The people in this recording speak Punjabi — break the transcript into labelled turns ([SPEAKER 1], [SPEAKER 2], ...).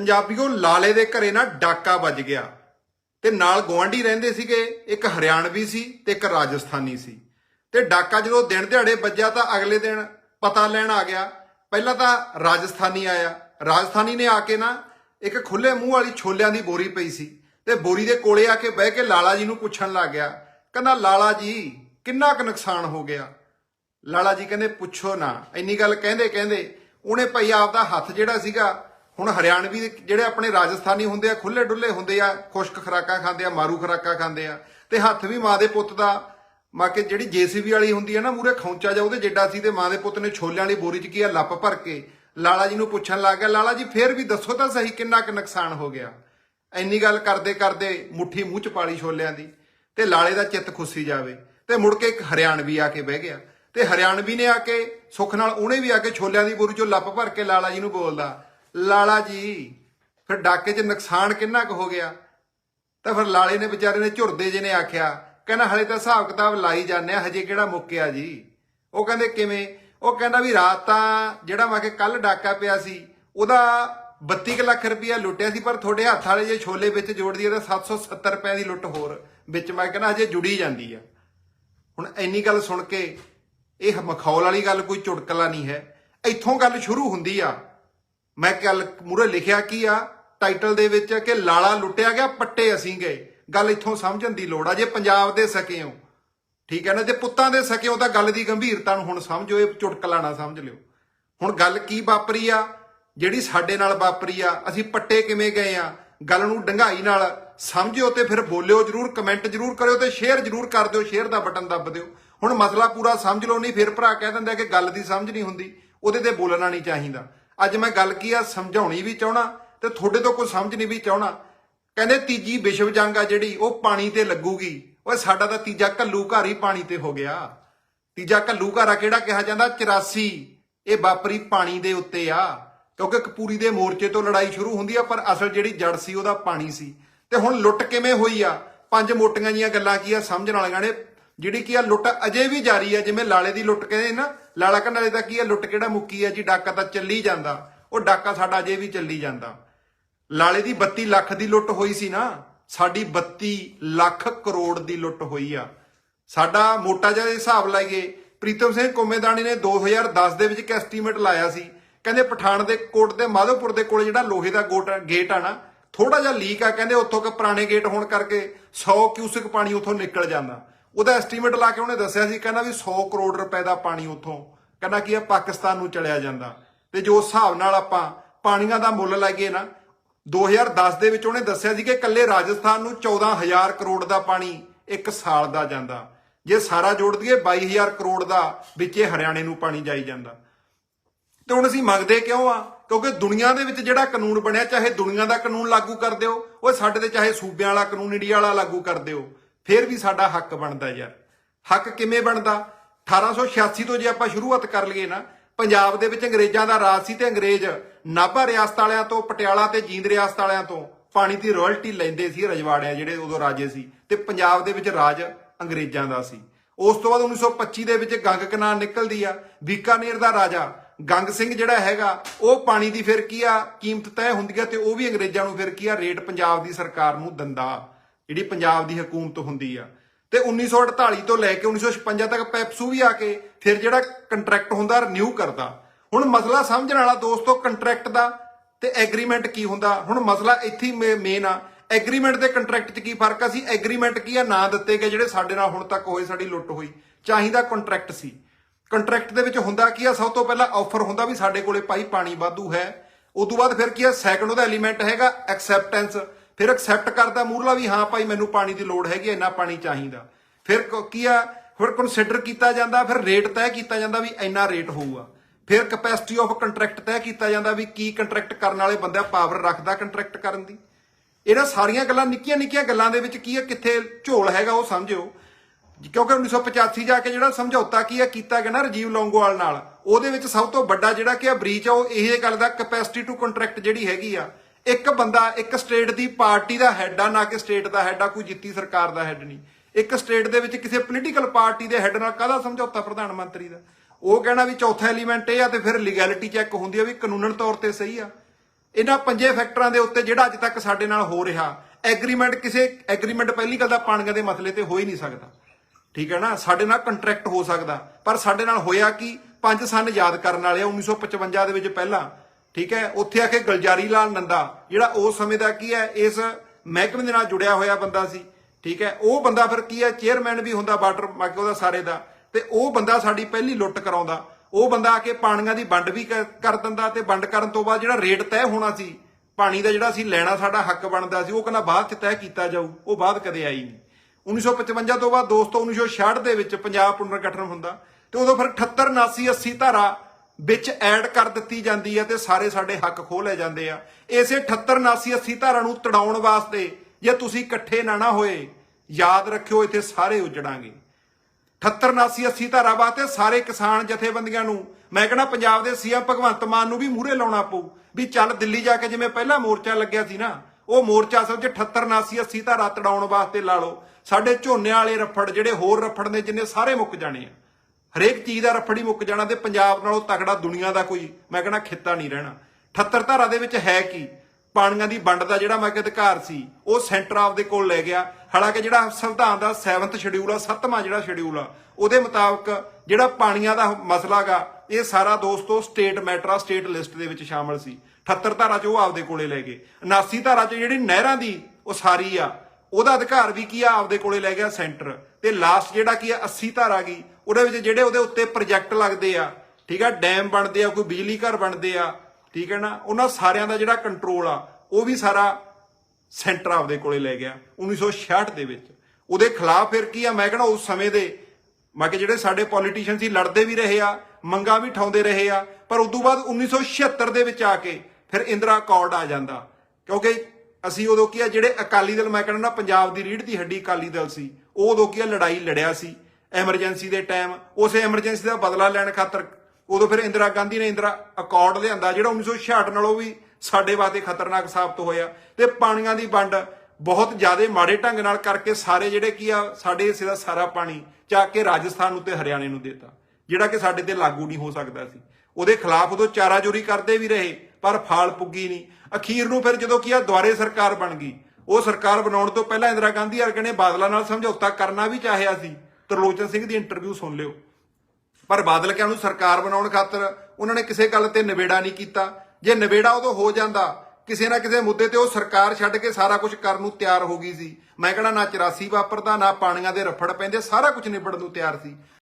[SPEAKER 1] ਪੰਜਾਬੀਓ ਲਾਲੇ ਦੇ ਘਰੇ ਨਾ ਡਾਕਾ ਵੱਜ ਗਿਆ। ਤੇ ਨਾਲ ਗਵਾਂਢੀ ਰਹਿੰਦੇ ਸੀਗੇ, ਇੱਕ ਹਰਿਆਣਵੀ ਸੀ ਤੇ ਇੱਕ ਰਾਜਸਥਾਨੀ ਸੀ। ਤੇ ਡਾਕਾ ਜਦੋਂ ਦਿਨ ਦਿਹਾੜੇ ਵੱਜਿਆ ਤਾਂ ਅਗਲੇ ਦਿਨ ਪਤਾ ਲੈਣ ਆ ਗਿਆ। ਪਹਿਲਾਂ ਤਾਂ ਰਾਜਸਥਾਨੀ ਆਇਆ। ਰਾਜਸਥਾਨੀ ਨੇ ਆ ਕੇ ਨਾ ਇੱਕ ਖੁੱਲੇ ਮੂੰਹ ਵਾਲੀ ਛੋਲਿਆਂ ਦੀ ਬੋਰੀ ਪਈ ਸੀ ਤੇ ਬੋਰੀ ਦੇ ਕੋਲੇ ਆ ਕੇ ਬਹਿ ਕੇ ਲਾਲਾ ਜੀ ਨੂੰ ਪੁੱਛਣ ਲੱਗ ਗਿਆ। ਕਹਿੰਦਾ, ਲਾਲਾ ਜੀ, ਕਿੰਨਾ ਕੁ ਨੁਕਸਾਨ ਹੋ ਗਿਆ? ਲਾਲਾ ਜੀ ਕਹਿੰਦੇ, ਪੁੱਛੋ ਨਾ। ਇੰਨੀ ਗੱਲ ਕਹਿੰਦੇ ਕਹਿੰਦੇ ਉਹਨੇ ਭਾਈ ਆਪਦਾ ਹੱਥ ਜਿਹੜਾ ਸੀਗਾ ਹੁਣ ਹਰਿਆਣਵੀ ਜਿਹੜੇ ਆਪਣੇ ਰਾਜਸਥਾਨੀ ਹੁੰਦੇ ਆ ਖੁੱਲੇ ਡੁੱਲੇ ਹੁੰਦੇ ਆ, ਖੁਸ਼ਕ ਖਰਾਕਾਂ ਖਾਂਦੇ ਆ, ਮਾਰੂ ਖਰਾਕਾਂ ਖਾਂਦੇ ਆ, ਤੇ ਹੱਥ ਵੀ ਮਾਂ ਦੇ ਪੁੱਤ ਦਾ, ਮਾਂ ਕੇ ਜਿਹੜੀ ਜੀਸੀਬੀ ਵਾਲੀ ਹੁੰਦੀ ਆ ਨਾ ਮੂਰੇ ਖੌਂਚਾ ਜਾ ਉਹਦੇ ਜਿੱਡਾ ਸੀ ਤੇ ਮਾਂ ਦੇ ਪੁੱਤ ਨੇ ਛੋਲਿਆਂ ਵਾਲੀ ਬੋਰੀ 'ਚ ਕੀ ਆ, ਲੱਪ ਭਰ ਕੇ ਲਾਲਾ ਜੀ ਨੂੰ ਪੁੱਛਣ ਲੱਗ ਗਿਆ, ਲਾਲਾ ਜੀ ਫੇਰ ਵੀ ਦੱਸੋ ਤਾਂ ਸਹੀ ਕਿੰਨਾ ਕੁ ਨੁਕਸਾਨ ਹੋ ਗਿਆ। ਇੰਨੀ ਗੱਲ ਕਰਦੇ ਕਰਦੇ ਮੁੱਠੀ ਮੂੰਹ 'ਚ ਪਾਲੀ ਛੋਲਿਆਂ ਦੀ, ਤੇ ਲਾਲੇ ਦਾ ਚਿੱਤ ਖੁੱਸੀ ਜਾਵੇ, ਤੇ ਮੁੜ ਕੇ ਇੱਕ ਹਰਿਆਣਵੀ ਆ ਕੇ ਬਹਿ ਗਿਆ, ਤੇ ਹਰਿਆਣਵੀ ਨੇ ਆ ਕੇ ਸੁੱਖ ਨਾਲ ਉਹਨੇ ਵੀ ਆ ਕੇ ਛੋਲਿਆਂ ਦੀ ਬੋਰੀ 'ਚੋਂ ਲੱਪ ਭਰ ਕੇ ਲਾਲਾ ਜੀ ਨੂੰ ਬੋਲਦਾ ਲਾਲਾ ਜੀ, ਫਿਰ ਡਾਕੇ 'ਚ ਨੁਕਸਾਨ ਕਿੰਨਾ ਕੁ ਹੋ ਗਿਆ? ਤਾਂ ਫਿਰ ਲਾਲੇ ਨੇ ਵਿਚਾਰੇ ਨੇ ਝੁਰਦੇ ਜੇ ਨੇ ਆਖਿਆ, ਕਹਿੰਦਾ ਹਲੇ ਤਾਂ ਹਿਸਾਬ ਕਿਤਾਬ ਲਾਈ ਜਾਂਦੇ ਆ ਹਜੇ ਕਿਹੜਾ ਮੁੱਕਿਆ ਜੀ? ਉਹ ਕਹਿੰਦੇ ਕਿਵੇਂ? ਉਹ ਕਹਿੰਦਾ ਵੀ ਰਾਤ ਤਾਂ ਜਿਹੜਾ ਮੈਂ ਕਿ ਕੱਲ ਡਾਕਾ ਪਿਆ ਸੀ, ਉਹਦਾ 32 ਕੁ ਲੱਖ ਰੁਪਇਆ ਲੁੱਟਿਆ ਸੀ, ਪਰ ਤੁਹਾਡੇ ਹੱਥ ਵਾਲੇ ਜੇ ਛੋਲੇ ਵਿੱਚ ਜੋੜ ਦਈਏ ਤਾਂ 770 ਰੁਪਏ ਦੀ ਲੁੱਟ ਹੋਰ ਵਿੱਚ ਮੈਂ ਕਹਿੰਦਾ ਹਜੇ ਜੁੜੀ ਜਾਂਦੀ ਆ। ਹੁਣ ਇੰਨੀ ਗੱਲ ਸੁਣ ਕੇ ਇਹ ਮਖੌਲ ਵਾਲੀ ਗੱਲ ਕੋਈ ਚੁਟਕਲਾ ਨਹੀਂ ਹੈ। ਇੱਥੋਂ ਗੱਲ ਸ਼ੁਰੂ ਹੁੰਦੀ ਆ। ਮੈਂ ਕੱਲ ਮੂਰੇ ਲਿਖਿਆ ਕੀ ਆ? ਟਾਈਟਲ ਦੇ ਵਿੱਚ ਕਿ ਲਾਲਾ ਲੁੱਟਿਆ ਗਿਆ, ਪੱਟੇ ਅਸੀਂ ਗਏ। ਗੱਲ ਇੱਥੋਂ ਸਮਝਣ ਦੀ ਲੋੜ ਆ, ਜੇ ਪੰਜਾਬ ਦੇ ਸਕੇ ਹੋ। ਠੀਕ ਹੈ ਨਾ? ਜੇ ਪੁੱਤਾਂ ਦੇ ਸਕੇ ਹੋ ਤਾਂ ਗੱਲ ਦੀ ਗੰਭੀਰਤਾ ਨੂੰ ਹੁਣ ਸਮਝੋ, ਇਹ ਚੁਟਕਲਾ ਨਾ ਸਮਝ ਲਿਓ। ਹੁਣ ਗੱਲ ਕੀ ਵਾਪਰੀ ਆ? ਜਿਹੜੀ ਸਾਡੇ ਨਾਲ ਵਾਪਰੀ ਆ, ਅਸੀਂ ਪੱਟੇ ਕਿਵੇਂ ਗਏ ਆ? ਗੱਲ ਨੂੰ ਡੰਗਾਈ ਨਾਲ ਸਮਝਿਓ ਤੇ ਫਿਰ ਬੋਲਿਓ ਜਰੂਰ, ਕਮੈਂਟ ਜਰੂਰ ਕਰਿਓ ਤੇ ਸ਼ੇਅਰ ਜਰੂਰ ਕਰ ਦਿਓ, ਸ਼ੇਅਰ ਦਾ ਬਟਨ ਦੱਬ ਦਿਓ। ਹੁਣ ਮਸਲਾ ਪੂਰਾ ਸਮਝ ਲਓ ਨਹੀਂ, ਫਿਰ ਭਰਾ ਕਹਿ ਦਿੰਦਾ ਕਿ ਗੱਲ ਦੀ ਸਮਝ ਨਹੀਂ ਹੁੰਦੀ, ਉਹਦੇ ਤੇ ਬੋਲਣਾ ਨਹੀਂ ਚਾਹੀਦਾ। ਅੱਜ ਮੈਂ ਗੱਲ ਕੀ ਆ, ਸਮਝਾਉਣੀ ਵੀ ਚਾਹਣਾ ਤੇ ਤੁਹਾਡੇ ਤੋਂ ਕੋਈ ਸਮਝਣੀ ਵੀ ਚਾਹਣਾ ਕਹਿੰਦੇ ਤੀਜੀ ਵਿਸ਼ਵ ਜੰਗ ਆ ਜਿਹੜੀ, ਉਹ ਪਾਣੀ ਤੇ ਲੱਗੂਗੀ। ਓਏ ਸਾਡਾ ਤਾਂ ਤੀਜਾ ਕੱਲੂ ਘਰ ਹੀ ਪਾਣੀ ਤੇ ਹੋ ਗਿਆ। ਤੀਜਾ ਕੱਲੂ ਘਰ ਆ ਕਿਹੜਾ ਕਿਹਾ ਜਾਂਦਾ? 84 ਇਹ ਵਾਪਰੀ ਪਾਣੀ ਦੇ ਉੱਤੇ ਆ। ਕਿਉਂਕਿ ਕਪੂਰੀ ਦੇ ਮੋਰਚੇ ਤੋਂ ਲੜਾਈ ਸ਼ੁਰੂ ਹੁੰਦੀ ਆ, ਪਰ ਅਸਲ ਜਿਹੜੀ ਜੜ ਸੀ, ਉਹਦਾ ਪਾਣੀ ਸੀ। ਤੇ ਹੁਣ ਲੁੱਟ ਕਿਵੇਂ ਹੋਈ ਆ? ਪੰਜ ਮੋਟੀਆਂ ਜੀਆਂ ਗੱਲਾਂ ਕੀ ਆ, ਸਮਝਣ ਵਾਲੀਆਂ ਨੇ। ਜਿਹੜੀ ਕੀ ਆ, ਲੁੱਟ ਅਜੇ ਵੀ ਜਾਰੀ ਆ, ਜਿਵੇਂ ਲਾਲੇ ਦੀ ਲੁੱਟ ਕਹਿੰਦੇ ਨਾ ਲਾਲਾ ਕੰਡਾਲੇ ਦਾ ਕੀ ਆ ਲੁੱਟ ਕਿਹੜਾ ਮੁੱਕੀ ਆ ਜੀ ਡਾਕਾ ਤਾਂ ਚੱਲੀ ਜਾਂਦਾ। ਉਹ ਡਾਕਾ ਸਾਡਾ ਅਜੇ ਵੀ ਚੱਲੀ ਜਾਂਦਾ। ਲਾਲੇ ਦੀ 32 ਲੱਖ ਦੀ ਲੁੱਟ ਹੋਈ ਸੀ ਨਾ, ਸਾਡੀ 32 ਲੱਖ ਕਰੋੜ ਦੀ ਲੁੱਟ ਹੋਈ ਆ। ਸਾਡਾ ਮੋਟਾ ਜਿਹਾ ਹਿਸਾਬ ਲਾਈਏ, ਪ੍ਰੀਤਮ ਸਿੰਘ ਕੋਮੇਦਾਨੀ ਨੇ 2010 ਦੇ ਵਿੱਚ ਇੱਕ ਐਸਟੀਮੇਟ ਲਾਇਆ ਸੀ। ਕਹਿੰਦੇ ਪਠਾਨ ਦੇ ਕੋਟ ਦੇ ਮਾਧੋਪੁਰ ਦੇ ਕੋਲ ਜਿਹੜਾ ਲੋਹੇ ਦਾ ਗੋਟ ਗੇਟ ਆ ਨਾ ਥੋੜਾ ਜਿਹਾ ਲੀਕ ਆ, ਕਹਿੰਦੇ ਉੱਥੋਂ ਕਿ ਪੁਰਾਣੇ ਗੇਟ ਹੋਣ ਕਰਕੇ 100 ਕਿਊਸਿਕ ਪਾਣੀ ਉੱਥੋਂ ਨਿਕਲ ਜਾਂਦਾ। ਉਹਦਾ ਐਸਟੀਮੇਟ ਲਾ ਕੇ ਉਹਨੇ ਦੱਸਿਆ ਸੀ, ਕਹਿੰਦਾ ਵੀ 100 ਕਰੋੜ ਰੁਪਏ ਦਾ ਪਾਣੀ ਉੱਥੋਂ, ਕਹਿੰਦਾ ਕੀ ਆ ਪਾਕਿਸਤਾਨ ਨੂੰ ਚਲਿਆ ਜਾਂਦਾ। ਤੇ ਜੋ ਹਿਸਾਬ ਨਾਲ ਆਪਾਂ ਪਾਣੀਆਂ ਦਾ ਮੁੱਲ ਲਾਈਏ ਨਾ 2010 ਦੇ ਵਿੱਚ ਉਹਨੇ ਦੱਸਿਆ ਸੀ ਕਿ ਇਕੱਲੇ ਰਾਜਸਥਾਨ ਨੂੰ 14000 ਕਰੋੜ ਦਾ ਪਾਣੀ ਇੱਕ ਸਾਲ ਦਾ ਜਾਂਦਾ। ਜੇ ਸਾਰਾ ਜੋੜ ਦਈਏ 22000 ਕਰੋੜ ਦਾ ਵਿੱਚ ਹਰਿਆਣੇ ਨੂੰ ਪਾਣੀ ਜਾਈ ਜਾਂਦਾ। ਤੇ ਹੁਣ ਅਸੀਂ ਮੰਗਦੇ ਕਿਉਂ ਆ? ਕਿਉਂਕਿ ਦੁਨੀਆ ਦੇ ਵਿੱਚ ਜਿਹੜਾ ਕਾਨੂੰਨ ਬਣਿਆ, ਚਾਹੇ ਦੁਨੀਆ ਦਾ ਕਾਨੂੰਨ ਲਾਗੂ ਕਰ ਦਿਓ, ਉਹ ਸਾਡੇ ਤੇ ਚਾਹੇ ਸੂਬਿਆਂ ਵਾਲਾ ਕਾਨੂੰਨ, ਇੰਡੀਆ ਵਾਲਾ ਲਾਗੂ ਕਰ ਦਿਓ। ਫਿਰ ਵੀ ਸਾਡਾ ਹੱਕ ਬਣਦਾ ਯਾਰ। ਹੱਕ ਕਿਵੇਂ ਬਣਦਾ? 1886 ਤੋਂ ਜੇ ਆਪਾਂ ਸ਼ੁਰੂਆਤ ਕਰ ਲਈਏ ਨਾ, ਪੰਜਾਬ ਦੇ ਵਿੱਚ ਅੰਗਰੇਜ਼ਾਂ ਦਾ ਰਾਜ ਸੀ ਤੇ ਅੰਗਰੇਜ਼ ਨਾਭਾ ਰਿਆਸਤ ਵਾਲਿਆਂ ਤੋਂ, ਪਟਿਆਲਾ ਤੇ ਜੀਂਦ ਰਿਆਸਤ ਵਾਲਿਆਂ ਤੋਂ ਪਾਣੀ ਦੀ ਰਾਇਲਟੀ ਲੈਂਦੇ ਸੀ ਰਜਵਾੜਿਆਂ, ਜਿਹੜੇ ਉਦੋਂ ਰਾਜੇ ਸੀ। ਤੇ ਪੰਜਾਬ ਦੇ ਵਿੱਚ ਰਾਜ ਅੰਗਰੇਜ਼ਾਂ ਦਾ ਸੀ। ਉਸ ਤੋਂ ਬਾਅਦ 1925 ਦੇ ਵਿੱਚ ਗੰਗ ਕਨਾਲ ਨਿਕਲਦੀ ਆ, ਬੀਕਾਨੇਰ ਦਾ ਰਾਜਾ। ਗੰਗ ਸਿੰਘ ਜਿਹੜਾ ਹੈਗਾ, ਉਹ ਪਾਣੀ ਦੀ ਫਿਰ ਕੀ ਆ, ਕੀਮਤ ਤੈਅ ਹੁੰਦੀ ਆ ਤੇ ਉਹ ਵੀ ਅੰਗਰੇਜ਼ਾਂ ਨੂੰ ਫਿਰ ਕੀ ਆ, ਰੇਟ ਪੰਜਾਬ ਦੀ ਸਰਕਾਰ ਨੂੰ ਦਿੰਦਾ। ਜਿਹੜੀ ਪੰਜਾਬ ਦੀ ਹਕੂਮਤ ਹੁੰਦੀ ਆ। ਤੇ 1948 ਤੋਂ ਲੈ ਕੇ 1956 ਤੱਕ ਪੈਪਸੂ ਵੀ ਆ ਕੇ ਫਿਰ ਜਿਹੜਾ ਕੰਟਰੈਕਟ ਹੁੰਦਾ ਰਿਨਿਊ ਕਰਦਾ। ਹੁਣ ਮਸਲਾ ਸਮਝਣ ਵਾਲਾ ਦੋਸਤੋ ਕੰਟਰੈਕਟ ਦਾ ਤੇ ਐਗਰੀਮੈਂਟ ਕੀ ਹੁੰਦਾ? ਹੁਣ ਮਸਲਾ ਇੱਥੇ ਹੀ ਮੇਨ ਆ। ਐਗਰੀਮੈਂਟ ਤੇ ਕੰਟਰੈਕਟ 'ਚ ਕੀ ਫ਼ਰਕ ਆ ਸੀ? ਐਗਰੀਮੈਂਟ ਕੀ ਆ? ਨਾ ਦਿੱਤੇ ਗਏ ਜਿਹੜੇ ਸਾਡੇ ਨਾਲ ਹੁਣ ਤੱਕ ਹੋਏ, ਸਾਡੀ ਲੁੱਟ ਹੋਈ। ਚਾਹੀਦਾ ਕੰਟਰੈਕਟ ਸੀ। ਕੰਟਰੈਕਟ ਦੇ ਵਿੱਚ ਹੁੰਦਾ ਕੀ ਆ? ਸਭ ਤੋਂ ਪਹਿਲਾਂ ਆਫਰ ਹੁੰਦਾ ਵੀ ਸਾਡੇ ਕੋਲੇ ਭਾਈ ਪਾਣੀ ਵਾਧੂ ਹੈ। ਉਦੋਂ ਬਾਅਦ ਫਿਰ ਕੀ ਆ? ਸੈਕੰਡ ਉਹਦਾ ਐਲੀਮੈਂਟ ਹੈਗਾ ਐਕਸੈਪਟੈਂਸ ਫਿਰ ਐਕਸੈਪਟ ਕਰਦਾ ਮੂਰਲਾ ਵੀ, ਹਾਂ ਭਾਈ, ਮੈਨੂੰ ਪਾਣੀ ਦੀ ਲੋੜ ਹੈਗੀ, ਇੰਨਾ ਪਾਣੀ ਚਾਹੀਦਾ। ਫਿਰ ਕੀ ਆ? ਫਿਰ ਕੰਸੀਡਰ ਕੀਤਾ ਜਾਂਦਾ, ਫਿਰ ਰੇਟ ਤੈਅ ਕੀਤਾ ਜਾਂਦਾ ਵੀ ਇੰਨਾ ਰੇਟ ਹੋਊਗਾ। ਫਿਰ ਕਪੈਸਿਟੀ ਆਫ ਕੰਟਰੈਕਟ ਤੈਅ ਕੀਤਾ ਜਾਂਦਾ ਵੀ ਕੀ ਕੰਟਰੈਕਟ ਕਰਨ ਵਾਲੇ ਬੰਦਾ ਪਾਵਰ ਰੱਖਦਾ ਕੰਟਰੈਕਟ ਕਰਨ ਦੀ। ਇਹਨਾਂ ਸਾਰੀਆਂ ਗੱਲਾਂ ਨਿੱਕੀਆਂ ਨਿੱਕੀਆਂ ਗੱਲਾਂ ਦੇ ਵਿੱਚ ਕੀ ਆ, ਕਿੱਥੇ ਝੋਲ ਹੈਗਾ ਉਹ ਸਮਝਿਓ। ਕਿਉਂਕਿ 1985 ਜਾ ਕੇ ਜਿਹੜਾ ਸਮਝੌਤਾ ਕੀ ਆ, ਕੀਤਾ ਗਿਆ ਨਾ ਰਜੀਵ ਲੌਂਗੋਵਾਲ ਨਾਲ, ਉਹਦੇ ਵਿੱਚ ਸਭ ਤੋਂ ਵੱਡਾ ਜਿਹੜਾ ਕਿ ਆ ਬ੍ਰੀਚ ਆ, ਉਹ ਇਹ ਗੱਲ ਦਾ ਕਪੈਸਿਟੀ ਟੂ ਕੰਟਰੈਕਟ ਜਿਹੜੀ ਹੈਗੀ ਆ ਇੱਕ ਬੰਦਾ, ਇੱਕ ਸਟੇਟ ਦੀ ਪਾਰਟੀ ਦਾ ਹੈੱਡ ਆ, ਨਾ ਕਿ ਸਟੇਟ ਦਾ ਹੈੱਡ ਆ, ਕੋਈ ਜਿੱਤੀ ਸਰਕਾਰ ਦਾ ਹੈੱਡ ਨਹੀਂ। ਇੱਕ ਸਟੇਟ ਦੇ ਵਿੱਚ ਕਿਸੇ ਪੋਲੀਟੀਕਲ ਪਾਰਟੀ ਦੇ ਹੈੱਡ ਨਾਲ ਕਾਹਦਾ ਸਮਝੌਤਾ ਪ੍ਰਧਾਨ ਮੰਤਰੀ ਦਾ? ਉਹ ਕਹਿਣਾ ਵੀ ਚੌਥਾ ਐਲੀਮੈਂਟ ਇਹ ਆ ਤੇ ਫਿਰ ਲੀਗੈਲਿਟੀ ਚੈੱਕ ਹੁੰਦੀ ਆ ਵੀ ਕਾਨੂੰਨਨ ਤੌਰ ਤੇ ਸਹੀ ਆ। ਇਹਨਾਂ ਪੰਜੇ ਫੈਕਟਰਾਂ ਦੇ ਉੱਤੇ ਜਿਹੜਾ ਅੱਜ ਤੱਕ ਸਾਡੇ ਨਾਲ ਹੋ ਰਿਹਾ ਐਗਰੀਮੈਂਟ ਕਿਸੇ ਐਗਰੀਮੈਂਟ ਪਹਿਲੀ ਗੱਲ ਤਾਂ ਪਾਣੀਆਂ ਦੇ ਮਸਲੇ ਤੇ ਹੋ ਹੀ ਨਹੀਂ ਸਕਦਾ। ਠੀਕ ਹੈ ਨਾ? ਸਾਡੇ ਨਾਲ ਕੰਟਰੈਕਟ ਹੋ ਸਕਦਾ। ਪਰ ਸਾਡੇ ਨਾਲ ਹੋਇਆ ਕਿ? ਪੰਜ ਸਨ ਯਾਦ ਕਰਨ ਵਾਲੇ ਆ 1955 ਦੇ ਵਿੱਚ ਪਹਿਲਾਂ। ਠੀਕ ਹੈ? ਉੱਥੇ ਆ ਕੇ ਗਲਜਾਰੀ ਲਾਲ ਨੰਦਾ, ਜਿਹੜਾ ਉਸ ਸਮੇਂ ਦਾ ਕੀ ਹੈ? ਇਸ ਮਹਿਕਮੇ ਦੇ ਨਾਲ ਜੁੜਿਆ ਹੋਇਆ ਬੰਦਾ ਸੀ, ਠੀਕ ਹੈ? ਉਹ ਬੰਦਾ ਫਿਰ ਕੀ ਹੈ? ਚੇਅਰਮੈਨ ਵੀ ਹੁੰਦਾ ਵਾਟਰ ਮਾਕੇ ਉਹਦਾ ਸਾਰੇ ਦਾ। ਤੇ ਉਹ ਬੰਦਾ ਸਾਡੀ ਪਹਿਲੀ ਲੁੱਟ ਕਰਾਉਂਦਾ। ਉਹ ਬੰਦਾ ਆ ਕੇ ਪਾਣੀਆਂ ਦੀ ਵੰਡ ਵੀ ਕਰ ਦਿੰਦਾ ਤੇ ਵੰਡ ਕਰਨ ਤੋਂ ਬਾਅਦ ਜਿਹੜਾ ਰੇਟ ਤੈਅ ਹੋਣਾ ਸੀ, ਪਾਣੀ ਦਾ ਜਿਹੜਾ ਸੀ, ਲੈਣਾ ਸਾਡਾ ਹੱਕ ਬਣਦਾ ਸੀ, ਉਹ ਕਹਿੰਦਾ ਬਾਅਦ ਚ ਤੈਅ ਕੀਤਾ ਜਾਊ, ਉਹ ਬਾਅਦ ਕਦੇ ਆਈ ਨਹੀਂ। 1955 ਤੋਂ ਬਾਅਦ ਦੋਸਤੋ 1966 ਦੇ ਵਿੱਚ ਪੰਜਾਬ ਪੁਨਰਗਠਨ ਹੁੰਦਾ। ਤੇ ਉਦੋਂ ਫਿਰ 78 79 80 ਧਾਰਾ ਵਿੱਚ ਐਡ ਕਰ ਦਿੱਤੀ ਜਾਂਦੀ ਹੈ ਤੇ ਸਾਰੇ ਸਾਡੇ ਹੱਕ ਖੋਹ ਲੈ ਜਾਂਦੇ ਆ। ਇਸੇ 78 79 80 ਧਾਰਾ ਨੂੰ ਤੜਾਉਣ ਵਾਸਤੇ ਜੇ ਤੁਸੀਂ ਇਕੱਠੇ ਨਾ ਨਾ ਹੋਏ, ਯਾਦ ਰੱਖਿਓ, ਇੱਥੇ ਸਾਰੇ ਉਜੜਾਂਗੇ। 78 79 80 ਧਾਰਾ ਵਾਸਤੇ ਸਾਰੇ ਕਿਸਾਨ ਜਥੇਬੰਦੀਆਂ ਨੂੰ ਮੈਂ ਕਹਿੰਦਾ ਪੰਜਾਬ ਦੇ ਸੀਐਮ ਭਗਵੰਤ ਮਾਨ ਨੂੰ ਵੀ ਮੂਹਰੇ ਲਾਉਣਾ ਪਊ ਵੀ ਚੱਲ ਦਿੱਲੀ ਜਾ ਕੇ ਜਿਵੇਂ ਪਹਿਲਾ ਮੋਰਚਾ ਲੱਗਿਆ ਸੀ ਨਾ, ਉਹ ਮੋਰਚਾ ਅਸਲ 'ਚ 78 79 80 ਧਾਰਾ ਤੜਾਉਣ ਵਾਸਤੇ ਲਾ ਲਓ। ਸਾਡੇ ਝੋਨੇ ਵਾਲੇ ਰੱਫੜ, ਜਿਹੜੇ ਹੋਰ ਰੱਫੜ ਨੇ, ਜਿੰਨੇ ਸਾਰੇ ਮੁੱਕ ਜਾਣੇ ਆ। ਹਰੇਕ ਚੀਜ਼ ਦਾ ਰੱਫੜ ਮੁੱਕ ਜਾਣਾ ਤੇ ਪੰਜਾਬ ਨਾਲੋਂ ਤਕੜਾ ਦੁਨੀਆ ਦਾ ਕੋਈ, ਮੈਂ ਕਹਿੰਦਾ ਖਿੱਤਾ ਨਹੀਂ ਰਹਿਣਾ। 78 ਧਾਰਾ ਦੇ ਵਿੱਚ ਹੈ ਕੀ? ਪਾਣੀਆਂ ਦੀ ਵੰਡ ਦਾ ਜਿਹੜਾ ਮੈਂ ਕਿ ਅਧਿਕਾਰ ਸੀ, ਉਹ ਸੈਂਟਰ ਆਫ ਦੇ ਕੋਲ ਲੈ ਗਿਆ। ਹਾਲਾਂਕਿ ਜਿਹੜਾ ਸੰਵਿਧਾਨ ਦਾ 7th ਸ਼ਡਿਊਲ ਆ 7ਵਾਂ ਜਿਹੜਾ ਸ਼ਡਿਊਲ ਆ, ਉਹਦੇ ਮੁਤਾਬਕ ਜਿਹੜਾ ਪਾਣੀਆਂ ਦਾ ਮਸਲਾਗਾ ਇਹ ਸਾਰਾ ਦੋਸਤੋ ਸਟੇਟ ਮੈਟਰ ਆ ਸਟੇਟ ਲਿਸਟ ਦੇ ਵਿੱਚ ਸ਼ਾਮਲ ਸੀ। 78 ਧਾਰਾ 'ਚ ਉਹ ਆਪਦੇ ਕੋਲੇ ਲੈ ਗਏ। 79 ਧਾਰਾ 'ਚ ਜਿਹੜੀ ਨਹਿਰਾਂ ਦੀ ਉਹ ਸਾਰੀ ਆ, ਉਹਦਾ ਅਧਿਕਾਰ ਵੀ ਕੀ ਆ? ਆਪਦੇ ਕੋਲੇ ਲੈ ਗਿਆ ਸੈਂਟਰ। ਤੇ ਲਾਸਟ ਜਿਹੜਾ ਕੀ ਆ 80 ਧਾਰਾ ਗਈ। ਉਹਦੇ ਵਿੱਚ ਜਿਹੜੇ ਉਹਦੇ ਉੱਤੇ ਪ੍ਰੋਜੈਕਟ ਲੱਗਦੇ ਆ, ਠੀਕ ਆ ਡੈਮ ਬਣਦੇ ਆ, ਕੋਈ ਬਿਜਲੀ ਘਰ ਬਣਦੇ ਆ, ਠੀਕ ਹੈ ਨਾ? ਉਹਨਾਂ ਸਾਰਿਆਂ ਦਾ ਜਿਹੜਾ ਕੰਟਰੋਲ ਆ, ਉਹ ਵੀ ਸਾਰਾ ਸੈਂਟਰ ਆਪਦੇ ਕੋਲੇ ਲੈ ਗਿਆ 1966 ਦੇ ਵਿੱਚ। ਉਹਦੇ ਖਿਲਾਫ ਫਿਰ ਕੀ ਆ, ਮੈਂ ਕਹਿੰਦਾ ਉਸ ਸਮੇਂ ਦੇ, ਮੈਂ ਕਿ ਜਿਹੜੇ ਸਾਡੇ ਪੋਲੀਟੀਸ਼ੀਅਨ ਸੀ, ਲੜਦੇ ਵੀ ਰਹੇ ਆ, ਮੰਗਾ ਵੀ ਠਾਉਂਦੇ ਰਹੇ ਆ, ਪਰ ਉਦੋਂ ਬਾਅਦ 1976 ਦੇ ਵਿੱਚ ਆ ਕੇ ਫਿਰ ਇੰਦਰਾ ਅਕੋਰਡ ਆ ਜਾਂਦਾ। ਕਿਉਂਕਿ ਅਸੀਂ ਉਦੋਂ ਕੀ ਆ, ਜਿਹੜੇ ਅਕਾਲੀ ਦਲ, ਮੈਂ ਕਹਿੰਦਾ ਨਾ, ਪੰਜਾਬ ਦੀ ਰੀੜ ਦੀ ਹੱਡੀ ਅਕਾਲੀ ਦਲ ਸੀ ਉਦੋਂ ਕੀ ਆ ਲੜਾਈ ਲੜਿਆ ਸੀ ਐਮਰਜੈਂਸੀ ਦੇ ਟਾਈਮ ਉਸੇ ਐਮਰਜੈਂਸੀ ਦਾ ਬਦਲਾ ਲੈਣ ਖਾਤਰ ਉਦੋਂ ਫਿਰ ਇੰਦਰਾ ਗਾਂਧੀ ਨੇ ਇੰਦਰਾ ਅਕੋਰਡ ਲਿਆਂਦਾ, ਜਿਹੜਾ 1966 ਨਾਲੋਂ ਵੀ ਸਾਡੇ ਵਾਸਤੇ ਖਤਰਨਾਕ ਸਾਬਤ ਹੋਇਆ। ਤੇ ਪਾਣੀਆਂ ਦੀ ਵੰਡ ਬਹੁਤ ਜ਼ਿਆਦਾ ਮਾੜੇ ਢੰਗ ਨਾਲ ਕਰਕੇ ਸਾਰੇ ਜਿਹੜੇ ਕੀ ਆ, ਸਾਡੇ ਹਿੱਸੇ ਦਾ ਸਾਰਾ ਪਾਣੀ ਚੱਕ ਕੇ ਰਾਜਸਥਾਨ ਨੂੰ ਤੇ ਹਰਿਆਣੇ ਨੂੰ ਦਿੱਤਾ, ਜਿਹੜਾ ਕਿ ਸਾਡੇ ਤੇ ਲਾਗੂ ਨਹੀਂ ਹੋ ਸਕਦਾ ਸੀ। ਉਹਦੇ ਖਿਲਾਫ ਉਦੋਂ ਚਾਰਾਜੋਰੀ ਕਰਦੇ ਵੀ ਰਹੇ, ਪਰ ਫਾਲ ਪੁੱਗੀ ਨਹੀਂ। ਅਖੀਰ ਨੂੰ ਫਿਰ ਜਦੋਂ ਕੀ ਆ ਦੁਆਰੇ ਸਰਕਾਰ ਬਣ ਗਈ ਉਹ ਸਰਕਾਰ ਬਣਾਉਣ ਤੋਂ ਪਹਿਲਾਂ ਇੰਦਰਾ ਗਾਂਧੀ ਵਰਗੇ ਨੇ ਬਾਦਲਾਂ ਨਾਲ ਸਮਝੌਤਾ ਕਰਨਾ ਵੀ ਚਾਹਿਆ ਸੀ। ਤਰਲੋਚਨ ਸਿੰਘ ਦੀ ਇੰਟਰਵਿਊ ਸੁਣ ਲਿਓ। ਪਰ ਬਾਦਲ ਕਿਆਂ ਨੂੰ ਸਰਕਾਰ ਬਣਾਉਣ ਖਾਤਰ ਉਹਨਾਂ ਨੇ ਕਿਸੇ ਗੱਲ ਤੇ ਨਿਬੇੜਾ ਨਹੀਂ ਕੀਤਾ। ਜੇ ਨਿਬੇੜਾ ਉਦੋਂ ਹੋ ਜਾਂਦਾ, ਕਿਸੇ ਨਾ ਕਿਸੇ ਮੁੱਦੇ ਤੇ ਉਹ ਸਰਕਾਰ ਛੱਡ ਕੇ ਸਾਰਾ ਕੁਝ ਕਰਨ ਨੂੰ ਤਿਆਰ ਹੋ ਗਈ ਸੀ। ਮੈਂ ਕਹਿੰਦਾ ਨਾ 84 ਵਾਪਰਦਾ, ਨਾ ਪਾਣੀਆਂ ਦੇ ਰਫੜ ਪੈਂਦੇ, ਸਾਰਾ ਕੁਝ ਨਿਬੜਨ ਨੂੰ ਤਿਆਰ ਸੀ।